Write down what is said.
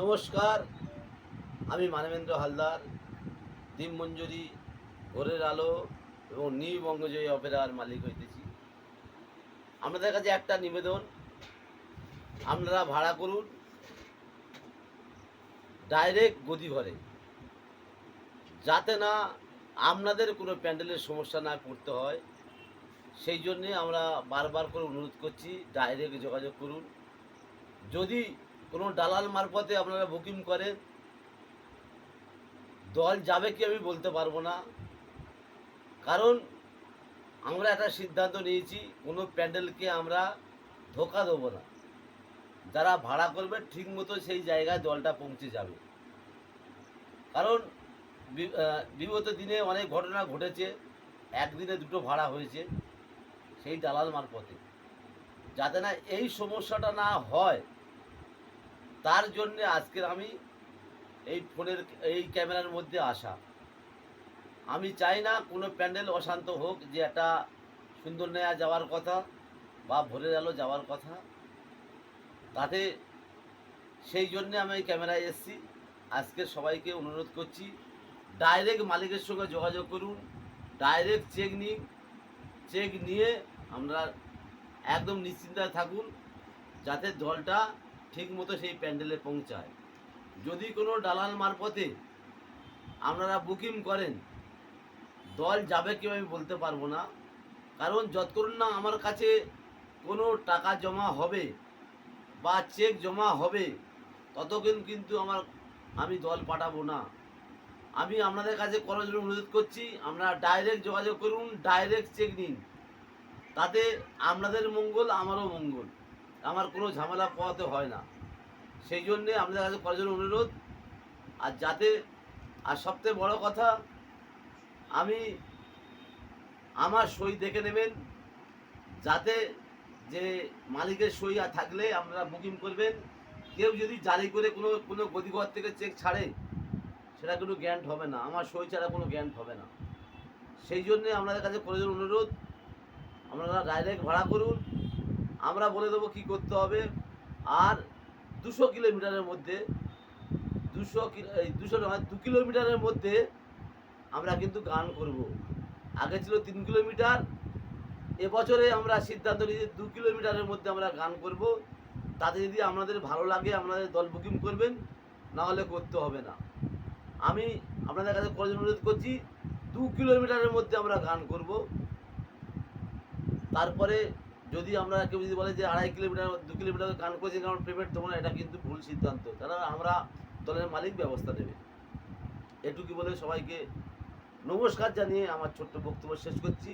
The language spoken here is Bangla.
নমস্কার, আমি মানবেন্দ্র হালদার দিনমঞ্জুরি ভোরের আলো এবং নিউ বঙ্গজয়ী অপেরার মালিক হইতেছি। আপনাদের কাছে একটা নিবেদন, আপনারা ভাড়া করুন ডাইরেক্ট গদি ঘরে যাতে না আপনাদের কোনো প্যান্ডেলের সমস্যা না পড়তে হয়, সেই জন্যে আমরা বারবার করে অনুরোধ করছি ডাইরেক্ট যোগাযোগ করুন। যদি কোনো দালাল মারফতে আপনারা বুকিং করেন দল যাবে কি আমি বলতে পারব না। কারণ আমরা একটা সিদ্ধান্ত নিয়েছি, কোনো প্যান্ডেলকে আমরা ধোকা দেবো না। যারা ভাড়া করবে ঠিক মতো সেই জায়গায় দলটা পৌঁছে যাবে। কারণ বিগত দিনে অনেক ঘটনা ঘটেছে, একদিনে দুটো ভাড়া হয়েছে সেই দালাল মারফতে। যাতে না এই সমস্যাটা না হয় তার জন্য আজকের আমি এই ফোনের, এই ক্যামেরার মধ্যে আসা। আমি চাই না কোনো প্যান্ডেল অশান্ত হোক যে একটা সুন্দর নেয়া যাওয়ার কথা বা ভোরের আলো যাওয়ার কথা। তাতে সেই জন্যে আমি এই ক্যামেরায় এসেছি। আজকে সবাইকে অনুরোধ করছি, ডাইরেক্ট মালিকের সঙ্গে যোগাযোগ করুন, ডাইরেক্ট চেক নিন, চেক নিয়ে আমরা একদম নিশ্চিন্তায় থাকুন, যাতে দলটা ঠিক মতো সেই প্যান্ডেলে পৌঁছায়। যদি কোনো দালাল মারফতে আপনারা বুকিং করেন, দল যাবে কি আমি বলতে পারব না। কারণ যতক্ষণ না আমার কাছে কোনো টাকা জমা হবে বা চেক জমা হবে, ততক্ষণ কিন্তু আমার, আমি দল পাঠাবো না। আমি আপনাদের কাছে করার জন্য অনুরোধ করছি, আপনারা ডাইরেক্ট যোগাযোগ করুন ডাইরেক্ট চেক নিন। তাতে আপনাদের মঙ্গল, আমারও মঙ্গল। আমার কোনো ঝামেলা পোহাতে হয় না। সেই জন্যে আপনাদের কাছে করার অনুরোধ, আর যাতে, আর সবথেকে বড় কথা, আমি আমার সই দেখে নেবেন, যাতে যে মালিকের সই থাকলে আপনারা বুকিং করবেন। কেউ যদি জারি করে কোনো কোনো গদিঘর থেকে চেক ছাড়ে, সেটা কোনো গ্যান্ট হবে না। আমার সই ছাড়া কোনো গ্যান্ট হবে না। সেই জন্যে আপনাদের কাছে প্রয়োজন অনুরোধ, আপনারা ডাইরেক্ট ভাড়া করুন। আমরা বলে দেবো কী করতে হবে? আর দুশো কিলোমিটারের মধ্যে, দুশো দুশো দু কিলোমিটারের মধ্যে আমরা কিন্তু গান করব। আগে ছিল তিন কিলোমিটার, এবছরে আমরা সিদ্ধান্ত নিয়েছি দু কিলোমিটারের মধ্যে আমরা গান করব। তাতে যদি আপনাদের ভালো লাগে আপনাদের দল বুকিং করবেন না হলে করতে হবে না। আমি আপনাদের কাছে কলেজ অনুরোধ করছি, দু কিলোমিটারের মধ্যে আমরা গান করব। তারপরে যদি আমরা কেউ যদি বলে যে আড়াই কিলোমিটার, দু কিলোমিটার কান করেছি কারণ পেমেন্ট দেবো না এটা কিন্তু ভুল সিদ্ধান্ত। কারণ আমরা দলের মালিক ব্যবস্থা নেবে। এটুকু বলে সবাইকে নমস্কার জানিয়ে আমার ছোট্ট বক্তব্য শেষ করছি।